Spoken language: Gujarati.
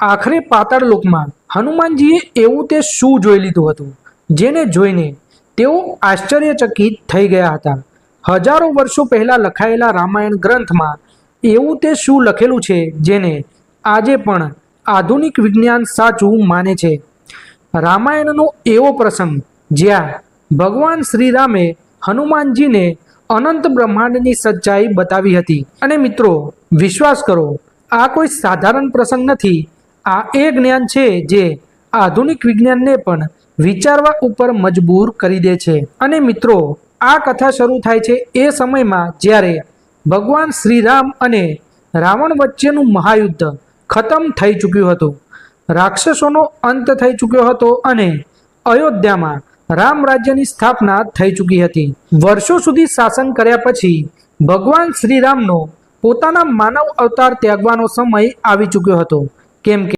આખરે પાતાળ લોકમાં હનુમાનજીએ એવું તે શું જોઈ લીધું હતું? જેને જોઈને તેઓ આશ્ચર્યચકિત થઈ ગયા હતા. હજારો વર્ષો પહેલાં લખાયેલા રામાયણ ગ્રંથમાં એવું તે શું લખેલું છે, જેને આજે પણ આધુનિક વિજ્ઞાન સાચું માને છે. રામાયણનો એવો પ્રસંગ, જ્યાં ભગવાન શ્રીરામે હનુમાનજીને અનંત બ્રહ્માંડની સચ્ચાઈ બતાવી હતી. અને મિત્રો, વિશ્વાસ કરો, આ કોઈ સાધારણ પ્રસંગ નથી. આ એ જ્ઞાન છે જે આધુનિક વિજ્ઞાનને પણ વિચારવા ઉપર મજબૂર કરી દે છે. અને મિત્રો, આ કથા શરૂ થાય છે એ સમયમાં જ્યારે ભગવાન શ્રીરામ અને રાવણ વચ્ચેનું મહાયુદ્ધ ખતમ થઈ ચૂક્યું હતું. રાક્ષસોનો અંત થઈ ચૂક્યો હતો અને અયોધ્યામાં રામ રાજ્યની સ્થાપના થઈ ચૂકી હતી. વર્ષો સુધી શાસન કર્યા પછી ભગવાન શ્રીરામનો પોતાના માનવ અવતાર ત્યાગવાનો સમય આવી ચૂક્યો હતો. કેમ કે